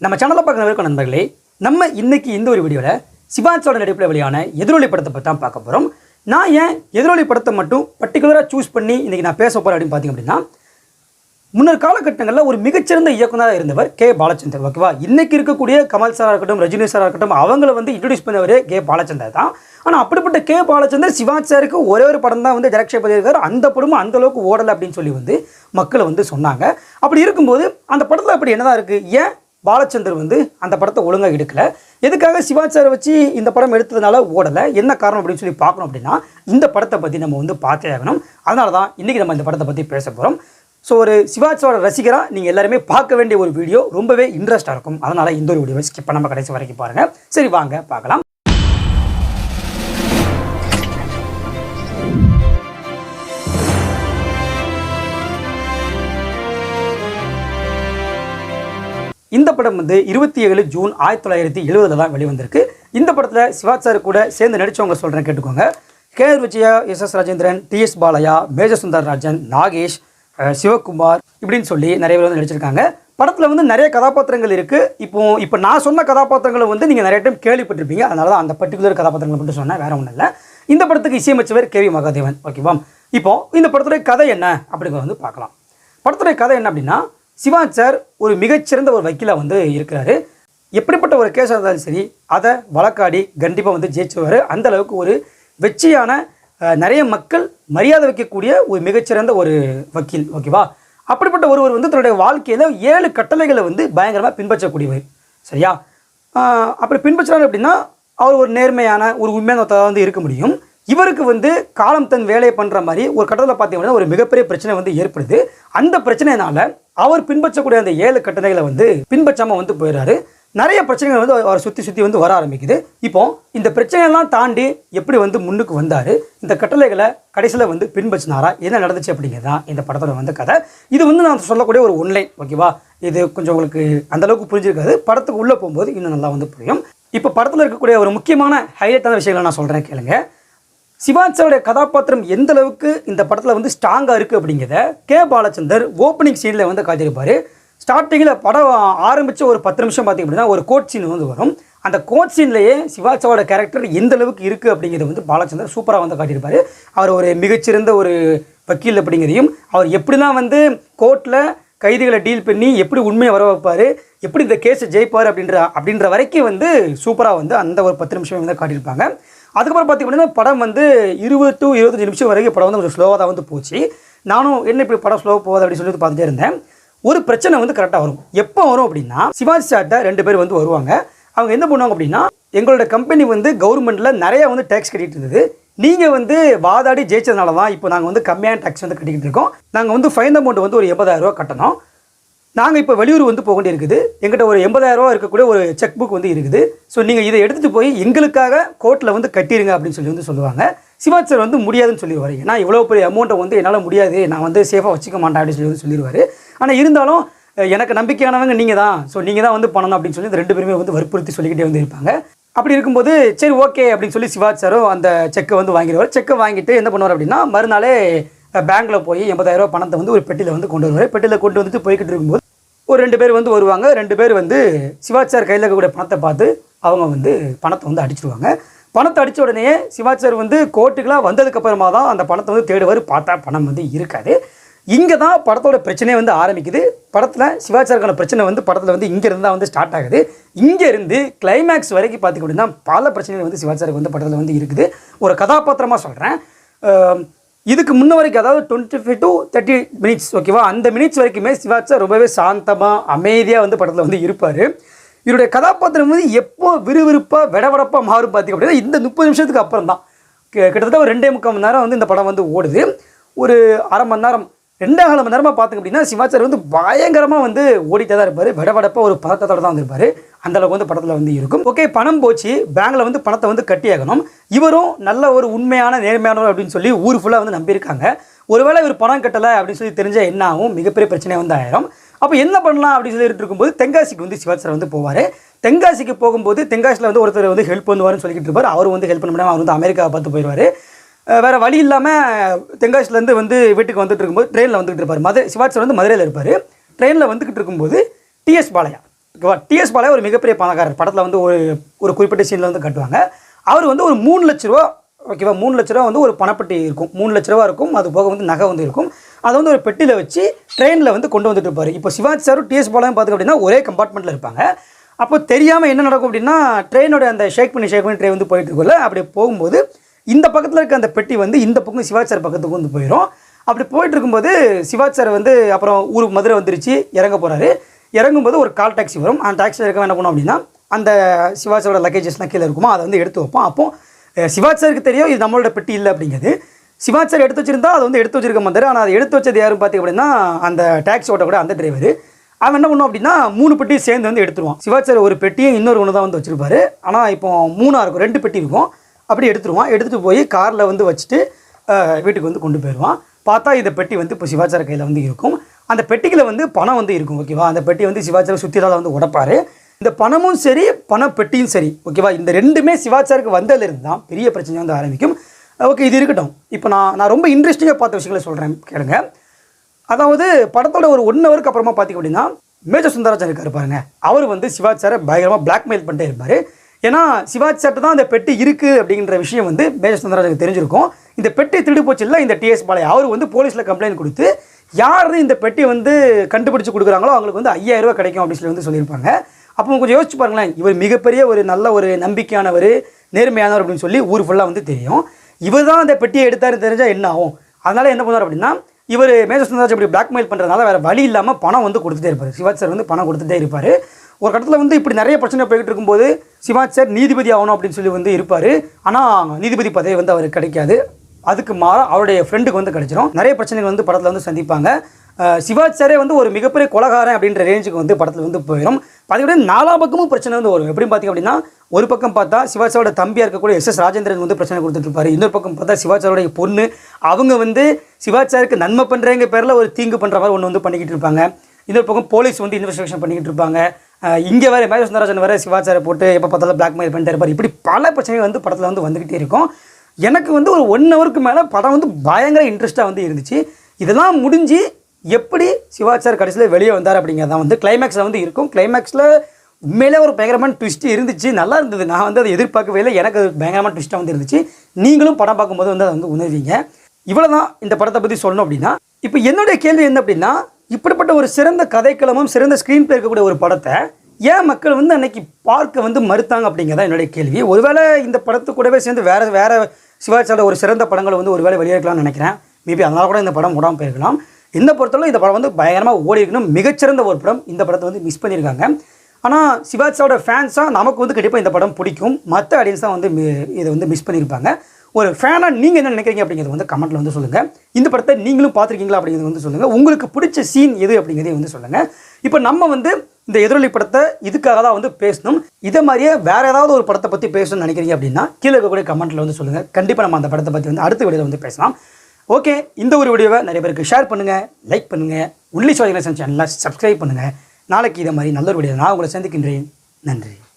நம்ம சேனலில் பார்க்குற வரைக்கும் நண்பர்களே நம்ம இன்னைக்கு இந்த ஒரு வீடியோவில் சிவாஜோட நடிப்பில் வெளியான எதிரொலி படத்தை பற்றி தான் பார்க்க போகிறோம் நான் ஏன் எதிரொலி படத்தை மட்டும் பர்டிகுலராக சூஸ் பண்ணி இன்றைக்கி நான் பேச போகிறேன் அப்படின்னு பார்த்தீங்க அப்படின்னா முன்னர் காலகட்டங்களில் ஒரு மிகச்சிறந்த இயக்குனராக இருந்தவர் கே. பாலச்சந்தர் ஓகேவா? இன்றைக்கி இருக்கக்கூடிய கமல் சாராக இருக்கட்டும் ரஜினி சாராக இருக்கட்டும் அவங்கள வந்து இன்ட்ரடியூஸ் பண்ணவர் கே. பாலச்சந்தர் தான். ஆனால் அப்படிப்பட்ட கே. பாலச்சந்தர் சிவாஜ் சாருக்கு ஒரே ஒரு படம் தான் வந்து டைரக்ஷன் பண்ணியிருக்காரு. அந்த படமும் அந்த அளவுக்கு ஓடலை அப்படின்னு சொல்லி வந்து மக்களை வந்து சொன்னாங்க. அப்படி இருக்கும்போது அந்த படத்தில் அப்படி என்னதான் இருக்குது ஏன் பாலச்சந்தர் வந்து அந்த படத்தை ஒழுங்காக எடுக்கல. எதுக்காக சிவாச்சாரை வச்சு இந்த படம் எடுத்ததுனால ஓடலை? என்ன காரணம் அப்படின்னு சொல்லி பார்க்கணும் அப்படின்னா இந்த படத்தை பற்றி நம்ம வந்து பார்த்தே ஆகணும். அதனால தான் இன்றைக்கி நம்ம இந்த படத்தை பற்றி பேச போகிறோம் ஸோ ஒரு சிவாஜியோட ரசிகராக நீங்கள் எல்லாருமே பார்க்க வேண்டிய ஒரு வீடியோ ரொம்பவே இன்ட்ரெஸ்ட்டாக இருக்கும். அதனால் இந்த ஒரு வீடியோவை ஸ்கிப் பண்ணாமல் கடைசி வரைக்கும் பாருங்கள் சரி வாங்க பார்க்கலாம். இந்த படம் வந்து இருபத்தி ஏழு ஜூன் ஆயிரத்தி தொள்ளாயிரத்தி எழுபதில் தான் வெளிவந்திருக்கு. இந்த படத்தில் சிவாஜி சார் கூட சேர்ந்து நடித்தவங்க சொல்கிறேன் கேட்டுக்கோங்க. K R Vijaya S S Rajendran T S Balaiah major Sundar Rajan Nagesh Sivakumar இப்படின்னு சொல்லி நிறைய பேர் வந்து நடிச்சிருக்காங்க. படத்தில் வந்து நிறைய கதாபாத்திரங்கள் இருக்குது இப்போ இப்போ நான் சொன்ன கதாபாத்திரங்களை வந்து நீங்கள் நிறைய டைம் கேள்விப்பட்டிருப்பீங்க. அதனால தான் அந்த பர்டிகுலர் கதாபாத்திரங்களை மட்டும் சொன்னேன் வேறு ஒன்றும் இல்லை. இந்த படத்துக்கு இசையமைச்சவர் கே வி மகாதேவன். ஓகேவா இப்போ இந்த படத்துடைய கதை என்ன? அப்படிங்கிறத வந்து பார்க்கலாம். படத்துடைய கதை என்ன அப்படின்னா சிவாஜ் சார் ஒரு மிகச்சிறந்த ஒரு வக்கீலாக வந்து இருக்கிறாரு. எப்படிப்பட்ட ஒரு கேஸாக இருந்தாலும் சரி அதை வழக்காடி கண்டிப்பாக வந்து ஜெயிச்சுவார் அந்த அளவுக்கு ஒரு வெற்றியான நிறைய மக்கள் மரியாதை வைக்கக்கூடிய ஒரு மிகச்சிறந்த ஒரு வக்கீல் ஓகேவா அப்படிப்பட்ட ஒருவர் வந்து தன்னுடைய வாழ்க்கையில் ஏழு கட்டளைகளை வந்து பயங்கரமாக பின்பற்றக்கூடியவர் சரியா? அப்படி பின்பற்றுறாரு அப்படின்னா அவர் ஒரு நேர்மையான ஒரு உண்மையான வந்து இருக்க முடியும். இவருக்கு வந்து காலம் தன் வேலையை பண்ணுற மாதிரி ஒரு கட்டத்தில் பார்த்தீங்கன்னா ஒரு மிகப்பெரிய பிரச்சனை வந்து ஏற்படுது. அந்த பிரச்சனையினால அவர் பின்பற்றக்கூடிய அந்த ஏழு கட்டளைகளை வந்து பின்பற்றாமல் வந்து போயிடுறாரு நிறைய பிரச்சனைகள் வந்து அவரை சுற்றி சுற்றி வந்து வர ஆரம்பிக்குது. இப்போ இந்த பிரச்சனையெல்லாம் தாண்டி எப்படி வந்து முன்னுக்கு வந்தார்? இந்த கட்டளைகளை கடைசியில் வந்து பின்பற்றினாரா? என்ன நடந்துச்சு அப்படிங்கிறது தான் இந்த படத்தோட வந்து கதை. இது வந்து நான் சொல்லக்கூடிய ஒரு ஒன்லைன் ஓகேவா? இது கொஞ்சம் உங்களுக்கு அந்த அளவுக்கு புரிஞ்சிருக்காது. படத்துக்கு உள்ளே போகும்போது இன்னும் நல்லா வந்து புரியும். இப்போ படத்தில் இருக்கக்கூடிய ஒரு முக்கியமான ஹைலைட்டான விஷயங்களை நான் சொல்கிறேன் கேளுங்க. சிவாஜியோடைய கதாபாத்திரம் எந்த அளவுக்கு இந்த படத்தில் வந்து ஸ்ட்ராங்காக இருக்குது அப்படிங்கிறத கே பாலச்சந்தர் ஓப்பனிங் சீனில் வந்து காட்டியிருப்பார். ஸ்டார்டிங்கில் படம் ஆரம்பித்த ஒரு பத்து நிமிஷம் பார்த்திங்க அப்படின்னா ஒரு கோட் சீன் வந்து வரும். அந்த கோட் சீன்லேயே சிவாச்சாவோட கேரக்டர் எந்த அளவுக்கு இருக்குது அப்படிங்கிறது வந்து பாலச்சந்தர் சூப்பராக வந்து காட்டியிருப்பார். அவர் ஒரு மிகச்சிறந்த ஒரு வக்கீல் அப்படிங்கிறதையும் அவர் எப்படிலாம் வந்து கோர்ட்டில் கைதிகளை டீல் பண்ணி எப்படி உண்மையை வர வைப்பார் எப்படி இந்த கேஸை ஜெயிப்பார் அப்படின்ற அப்படின்ற வரைக்கும் வந்து சூப்பராக வந்து அந்த ஒரு பத்து நிமிஷம் வந்து காட்டியிருப்பாங்க. அதுக்கப்புறம் பார்த்திங்க அப்படின்னா படம் வந்து இருபது டு இருபத்தஞ்சு நிமிஷம் வரைக்கும் படம் வந்து கொஞ்சம் ஸ்லோவாக தான் வந்து போச்சு. நானும் என்ன இப்படி படம் ஸ்லோவாக போகுது அப்படின்னு சொல்லி பார்த்துட்டே இருந்தேன். ஒரு பிரச்சனை வந்து கரெக்டாக வரும். எப்போ வரும் அப்படின்னா சிவாஜி சார்ட்ட ரெண்டு பேர் வந்து வருவாங்க. அவங்க என்ன பண்ணுவாங்க அப்படின்னா எங்களோட கம்பெனி வந்து கவர்மெண்ட்டில் நிறையா வந்து டேக்ஸ் கட்டிட்டு இருந்தது. நீங்கள் வந்து வாதாடி ஜெயிச்சதுனால தான் இப்போ நாங்கள் வந்து கம்மியான டேக்ஸ் வந்து கட்டிக்கிட்டு இருக்கோம். நாங்கள் வந்து ஃபைன் அமௌண்ட் வந்து ஒரு எண்பதாயிரம் ரூபா கட்டணும். நாங்கள் இப்போ வெளியூர் வந்து போக வேண்டி இருக்குது எங்கிட்ட ஒரு எண்பதாயிரம் ரூபா இருக்கக்கூடிய ஒரு செக் புக் வந்து இருக்குது. ஸோ நீங்கள் இதை எடுத்துகிட்டு போய் எங்களுக்காக கோர்ட்டில் வந்து கட்டிடுங்க அப்படின்னு சொல்லி வந்து சொல்லுவாங்க. சிவாஜ் சார் வந்து முடியாதுன்னு சொல்லிடுவார். ஏன்னா இவ்வளோ பெரிய அமௌண்ட்டை வந்து என்னால் முடியாது. நான் வந்து சேஃபாக வச்சுக்க மாட்டேன் அப்படின்னு சொல்லி வந்து சொல்லிடுவார். ஆனால் இருந்தாலும் எனக்கு நம்பிக்கையானவங்க நீங்கள் தான் ஸோ நீங்கள் தான் வந்து பண்ணணும் அப்படின்னு சொல்லி இந்த ரெண்டு பேருமே வந்து வற்புறுத்தி சொல்லிக்கிட்டே வந்து இருப்பாங்க. அப்படி இருக்கும்போது சரி ஓகே அப்படின்னு சொல்லி சிவாஜ் சாரும் அந்த செக்கை வந்து வாங்கிடுவார். செக்கை வாங்கிட்டு என்ன பண்ணுவார் அப்படின்னா மறுநாளே பேங்க்கில் போய் எண்பதாயிரம் பணத்தை வந்து ஒரு பெட்டியில் வந்து கொண்டு வருவார். பெட்டியில் கொண்டு வந்துட்டு போய்கிட்டு இருக்கும்போது ஒரு ரெண்டு பேர் வந்து வருவாங்க. ரெண்டு பேர் வந்து சிவாச்சார் கையில் இருக்கக்கூடிய பணத்தை பார்த்து அவங்க வந்து பணத்தை வந்து அடிச்சிடுவாங்க பணத்தை அடித்த உடனே சிவாச்சார் வந்து கோர்ட்டுக்கெலாம் வந்ததுக்கப்புறமா தான் அந்த பணத்தை வந்து தேடுவார். பார்த்தா பணம் வந்து இருக்காது. இங்கே தான் படத்தோட பிரச்சனையே வந்து ஆரம்பிக்குது. படத்தில் சிவாச்சாருக்கான பிரச்சனை வந்து படத்தில் வந்து இங்கேருந்து தான் வந்து ஸ்டார்ட் ஆகுது. இங்கேருந்து கிளைமேக்ஸ் வரைக்கும் பார்த்திங்க அப்படின்னா பல பிரச்சனைகள் வந்து சிவாச்சாருக்கு வந்து படத்தில் வந்து இருக்குது. ஒரு கதாபாத்திரமாக சொல்கிறேன் இதுக்கு முன்ன வரைக்கும் அதாவது twenty five to thirty minutes ஓகேவா அந்த மினிட்ஸ் வரைக்குமே சிவாஜி சார் ரொம்பவே சாந்தமாக அமைதியாக வந்து படத்தில் வந்து இருப்பார். இவருடைய கதாபாத்திரம் வந்து எப்போ விறுவிறுப்பாக விடவடப்பாக மாறும் பார்த்திங்க அப்படின்னா இந்த முப்பது நிமிஷத்துக்கு அப்புறம் தான் கிட்டத்தட்ட ஒரு ரெண்டே முக்கால் மணி நேரம் வந்து இந்த படம் வந்து ஓடுது. ஒரு அரை மணி நேரம் ரெண்டே கால மணி நேரமாக பார்த்துங்க அப்படின்னா சிவாச்சார் வந்து பயங்கரமாக வந்து ஓடிட்டே தான் இருப்பார். விடவடப்பாக ஒரு பதட்டத்தோட தான் வந்திருப்பார். அந்தளவுக்கு வந்து படத்தில் வந்து இருக்கும். ஓகே பணம் போச்சு. பேங்கில் வந்து பணத்தை வந்து கட்டியாகணும். இவரும் நல்ல ஒரு உண்மையான நேர்மையானவர் அப்படின்னு சொல்லி ஊர் ஃபுல்லாக வந்து நம்பியிருக்காங்க. ஒருவேளை இவர் பணம் கட்டலை அப்படின்னு சொல்லி தெரிஞ்சால் என்ன ஆகும்? மிகப்பெரிய பிரச்சனை வந்து ஆயிரும். அப்போ என்ன பண்ணலாம் அப்படின்னு சொல்லிட்டு இருக்கும்போது தென்காசிக்கு வந்து சிவாஜி வந்து போவார். தென்காசிக்கு போகும்போது தென்காசியில் வந்து ஒருத்தர் வந்து ஹெல்ப் பண்ணுவாருன்னு சொல்லிக்கிட்டு இருப்பார். அவர் வந்து ஹெல்ப் பண்ண முடியாமல் அவர் வந்து அமெரிக்காவை பார்த்து போயிடுவார் வேறு வழி இல்லாமல் தென்காசிலேருந்து வந்து வீட்டுக்கு வந்துட்டு இருக்கும்போது ட்ரெயினில் வந்துகிட்டு இருப்பார். மதுரை சிவாஜி வந்து மதுரையில் இருப்பார். ட்ரெயினில் வந்துக்கிட்டு இருக்கும்போது டிஎஸ் பாலையா டிஎஸ் பாலே ஒரு மிகப்பெரிய பணக்காரர். படத்தில் வந்து ஒரு ஒரு குறிப்பிட்ட சீனில் வந்து கட்டுவாங்க. அவர் வந்து ஒரு மூணு லட்ச ரூபா ஓகேவா மூணு லட்ச ரூபா வந்து ஒரு பணப்பெட்டி இருக்கும். மூணு லட்ச ரூபா இருக்கும் அது போக வந்து நகை வந்து இருக்கும். அதை வந்து ஒரு பெட்டியில் வச்சு ட்ரெயினில் வந்து கொண்டு வந்துட்டு இருப்பார். இப்போ சிவாஜி சாரும் டிஎஸ் பாலையும் பார்த்துக்க அப்படின்னா ஒரே கம்பார்ட்மெண்ட்டில் இருப்பாங்க. அப்போ தெரியாமல் என்ன நடக்கும் அப்படின்னா ட்ரெயினோட அந்த ஷேக் பண்ணி ஷேக் பண்ணி ட்ரெயின் வந்து போயிட்டு இருக்குல்ல அப்படி போகும்போது இந்த பக்கத்தில் இருக்க அந்த பெட்டி வந்து இந்த பக்கம் சிவாஜி சார் பக்கத்துக்கு வந்து போயிடும் அப்படி போயிட்டு இருக்கும்போது சிவாஜி சார் வந்து அப்புறம் ஊர் மதுரை வந்துருச்சு இறங்க போகிறாரு இறங்கும்போது ஒரு கால் டாக்ஸி வரும். அந்த டாக்ஸியில் இருக்க என்ன பண்ணோம் அப்படின்னா அந்த சிவாஜியோட லக்கேஜஸ்லாம் கீழே இருக்குமோ அதை வந்து எடுத்து வைப்போம் அப்போ அஹ், சாருக்கு தெரியும் இது நம்மளோட பெட்டி இல்லை அப்படிங்கிறது. சிவாஜி சார் எடுத்து வச்சிருந்தா அதை வந்து எடுத்து வச்சிருக்க மாட்டார் ஆனால் அதை எடுத்து வச்சது யாரும் பார்த்தீங்க அப்படின்னா அந்த டாக்ஸி ஓட்ட கூட அந்த டிரைவர் அவன் என்ன பண்ணோம் அப்படின்னா மூணு பெட்டியும் சேர்ந்து வந்து எடுத்துருவான். சிவாஜி சார் ஒரு பெட்டியும் இன்னொரு ஒன்று தான் வந்து வச்சிருப்பாரு. ஆனால் இப்போ மூணாக இருக்கும் ரெண்டு பெட்டி இருக்கும். அப்படி எடுத்துருவான். எடுத்துகிட்டு போய் காரில் வந்து வச்சுட்டு வீட்டுக்கு வந்து கொண்டு போயிடுவான். பார்த்தா இந்த பெட்டி வந்து இப்போ சிவாச்சார கையில் வந்து இருக்கும். அந்த பெட்டிக்குள்ள வந்து பணம் வந்து இருக்கும் ஓகேவா அந்த பெட்டி வந்து சிவாச்சார சுற்றிலால் வந்து உடப்பார். இந்த பணமும் சரி பண பெட்டியும் சரி ஓகேவா இந்த ரெண்டுமே சிவாச்சாருக்கு வந்ததுலேருந்து தான் பெரிய பிரச்சனை வந்து ஆரம்பிக்கும். ஓகே இது இருக்கட்டும். இப்போ நான் நான் ரொம்ப இன்ட்ரெஸ்டிங்காக பார்த்த விஷயங்களை சொல்கிறேன் கேளுங்க. அதாவது படத்தோட ஒரு ஒன் ஹவருக்கு அப்புறமா பார்த்தீங்க அப்படின்னா மேஜர் சுந்தராஜன் இருக்கார் பாருங்க. அவர் வந்து சிவாச்சாரை பயங்கரமாக பிளாக்மெயில் பண்ணிட்டே இருப்பார். ஏன்னா சிவாஜி தான் அந்த பெட்டி இருக்குது அப்படிங்கிற விஷயம் வந்து மேஜர் சுந்தராஜனுக்கு தெரிஞ்சிருக்கும். இந்த பெட்டி திருடு போச்சு இல்லை இந்த டிஎஸ் பாளைய அவர் வந்து போலீஸில் கம்ப்ளைண்ட் கொடுத்து யார் இந்த பெட்டி வந்து கண்டுபிடிச்சு கொடுக்குறாங்களோ அவங்களுக்கு வந்து ஐயாயிரம் ரூபா கிடைக்கும் அப்படின்னு சொல்லி வந்து சொல்லியிருப்பாங்க. அப்போ கொஞ்சம் யோசிச்சு பாருங்களேன் இவர் மிகப்பெரிய ஒரு நல்ல ஒரு நம்பிக்கையானவர் நேர்மையானவர் அப்படின்னு சொல்லி ஊர் ஃபுல்லாக வந்து தெரியும். இவர் தான் அந்த பெட்டியை எடுத்தாரு தெரிஞ்சால் என்ன ஆகும்? அதனால் என்ன பண்ணுவார் அப்படின்னா இவர் மேஜர் சுந்தராஜ் இப்படி பிளாக்மெயில் பண்ணுறதுனால வேறு வழி இல்லாமல் பணம் வந்து கொடுத்துட்டே இருப்பார். சிவாஜ் சார் வந்து பணம் கொடுத்துட்டே இருப்பார். ஒரு கட்டத்தில் வந்து இப்படி நிறைய பிரச்சனை போய்கிட்டு இருக்கும்போது சிவாஜ் சார் நீதிபதி ஆகணும் அப்படின்னு சொல்லி வந்து இருப்பார். ஆனால் நீதிபதி பதவி வந்து அவருக்கு கிடைக்காது. அதுக்கு மாற அவருடைய ஃப்ரெண்டுக்கு வந்து கிடச்சிரும். நிறைய பிரச்சனைகள் வந்து படத்தில் வந்து சந்திப்பாங்க. அஹ் சிவாஜி சாரே வந்து ஒரு மிகப்பெரிய கொலகாரன் அப்படின்ற ரேஞ்சுக்கு வந்து படத்தில் வந்து போயிடும் பார்த்தீங்கன்னா நாலா பக்கமும் பிரச்சனை வந்து வரும். எப்படி பார்த்தீங்க அப்படின்னா ஒரு பக்கம் பார்த்தா சிவாஜியோட தம்பியாக இருக்கக்கூடிய எஸ் எஸ் ராஜேந்திரன் வந்து பிரச்சனை கொடுத்துட்டு இருப்பாரு. இன்னொரு பக்கம் பார்த்தா சிவாஜியோடைய பொண்ணு அவங்க வந்து சிவாச்சாருக்கு நன்மை பண்ணுறேங்க பேரில் ஒரு தீங்கு பண்ணுற மாதிரி ஒன்று வந்து பண்ணிக்கிட்டு இருப்பாங்க. இன்னொரு பக்கம் போலீஸ் வந்து இன்வெஸ்டிகேஷன் பண்ணிக்கிட்டு இருப்பாங்க. இங்கே வேறு மேஜர் சுந்தரராஜன் வேறு சிவாச்சாரை போட்டு எப்போ பார்த்தாலும் பிளாக்மெயில் பண்ணிட்டு இருப்பார். இப்படி பல பிரச்சனைகள் வந்து படத்தில் வந்து வந்துக்கிட்டே இருக்கும். எனக்கு வந்து ஒரு ஒன் ஹவருக்கு மேலே படம் வந்து பயங்கர இன்ட்ரெஸ்ட்டாக வந்து இருந்துச்சு. இதெல்லாம் முடிஞ்சு எப்படி சிவாச்சார் கடைசியில் வெளியே வந்தார் அப்படிங்கிறது தான் வந்து கிளைமேக்ஸில் வந்து இருக்கும். கிளைமேக்ஸில் உண்மையிலே ஒரு பயங்கரமான ட்விஸ்ட் இருந்துச்சு. நல்லா இருந்தது. நான் வந்து அதை எதிர்பார்க்கவே இல்லை. எனக்கு அது பயங்கரமான ட்விஸ்ட்டாக வந்து இருந்துச்சு. நீங்களும் படம் பார்க்கும்போது வந்து அதை வந்து உணர்வீங்க. இவ்வளோ தான் இந்த படத்தை பற்றி சொல்லணும் அப்படின்னா இப்போ என்னுடைய கேள்வி என்ன அப்படின்னா இப்படிப்பட்ட ஒரு சிறந்த கதைக்களமும் சிறந்த ஸ்க்ரீன் பிளே இருக்கக்கூடிய ஒரு படத்தை ஏன் மக்கள் வந்து அன்னைக்கு பார்க்க வந்து மறுத்தாங்க அப்படிங்கிறதான் என்னுடைய கேள்வி. ஒருவேளை இந்த படத்து கூடவே சேர்ந்து வேறு வேறு சிவாஜியோட ஒரு சிறந்த படங்களை வந்து ஒருவேளை வெளியேற்கலாம்னு நினைக்கிறேன். மேபி அதனால் கூட இந்த படம் விடாமல் போயிருக்கலாம். இந்த பொறுத்தவரை இந்த படம் வந்து பயங்கரமாக ஓடி இருக்கணும் மிகச்சிறந்த ஒரு படம் இந்த படத்தை வந்து மிஸ் பண்ணியிருக்காங்க. ஆனால் சிவாஜியோட ஃபேன்ஸாக நமக்கு வந்து கண்டிப்பாக இந்த படம் பிடிக்கும். மற்ற ஆடியன்ஸ் தான் வந்து மி- இதை வந்து மிஸ் பண்ணியிருப்பாங்க. ஒரு ஃபேனாக நீங்கள் என்ன நினைக்கிறீங்க அப்படிங்கிறது வந்து கமெண்ட்டில் வந்து சொல்லுங்கள் இந்த படத்தை நீங்களும் பார்த்துருக்கீங்களா அப்படிங்கிறது வந்து சொல்லுங்கள் உங்களுக்கு பிடிச்ச சீன் எது அப்படிங்கிறதையும் வந்து சொல்லுங்கள் இப்போ நம்ம வந்து இந்த எதிரொலி படத்தை இதுக்காக தான் வந்து பேசணும். இதை மாதிரியே வேற ஏதாவது ஒரு படத்தை பற்றி பேசணும்னு நினைக்கிறீங்க அப்படின்னா கீழே இருக்கக்கூடிய கமெண்ட்டில் வந்து சொல்லுங்கள் கண்டிப்பாக நம்ம அந்த படத்தை பற்றி வந்து அடுத்த வீடியோவில் வந்து பேசலாம். ஓகே இந்த ஒரு வீடியோவை நிறைய பேருக்கு ஷேர் பண்ணுங்கள் லைக் பண்ணுங்கள் உள்ளி சுவாதிகளேசன் சேனலில் சப்ஸ்கிரைப் பண்ணுங்கள் நாளைக்கு இதை மாதிரி நல்ல ஒரு வீடியோ நான் உங்களை சந்திக்கின்றேன். நன்றி.